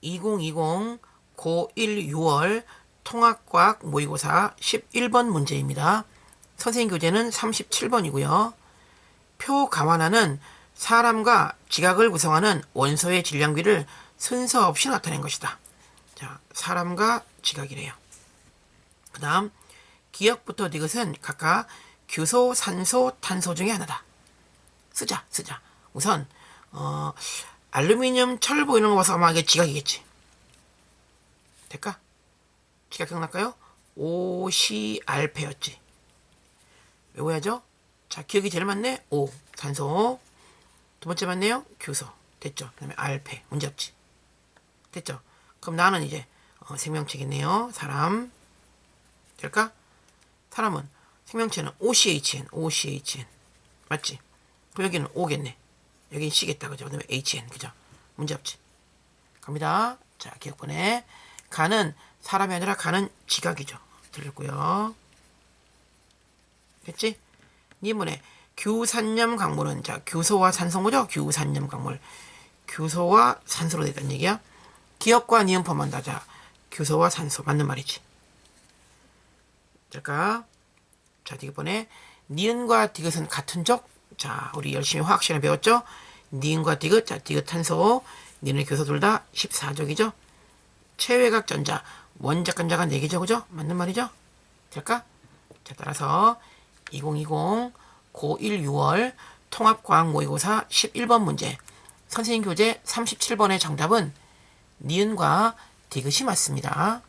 2020 고1 6월 통합과학 모의고사 11번 문제입니다. 선생님 교재는 37번이고요. 표 감환하는 사람과 지각을 구성하는 원소의 질량비를 순서 없이 나타낸 것이다. 자, 사람과 지각이래요. 그 다음, 기억부터 디귿은 각각 규소, 산소, 탄소 중에 하나다. 쓰자, 쓰자. 우선, 어, 알루미늄, 철 보이는 거 봐서 아마 이게 지각이겠지. 될까? 지각 기억날까요? 오시알페였지. 외워야죠? 자, 기억이 제일 맞네? 오, 산소. 두 번째 맞네요? 규소. 됐죠? 그 다음에 알페. 문제 없지. 됐죠? 그럼 나는 이제 어, 생명체겠네요. 사람. 될까? 사람은 생명체는 OCHN, OCHN. 맞지? 그럼 여기는 O겠네. 여기는 C겠다. 그죠? 그 다음에 HN. 그죠? 문제 없지. 갑니다. 자, 기억번에. 가는 사람이 아니라 가는 지각이죠. 들렸고요. 됐지? 이문에 규산염 강물은 자 규소와 산소고죠. 규산염 강물. 규소와 산소로 되는 얘기야. 기억과 니은 포함한다. 자 규소와 산소 맞는 말이지. 될까? 자 이번에 니은과 디귿은 같은 족. 자 우리 열심히 화학 시간에 배웠죠. 니은과 디귿. 자 디귿 탄소. 니은 규소 둘다 14족이죠. 체외각 전자 원자 간자가 4개죠. 그죠? 맞는 말이죠? 될까? 자 따라서 2020 고1 6월 통합과학 모의고사 11번 문제 선생님 교재 37번의 정답은 니은과 디귿이 맞습니다.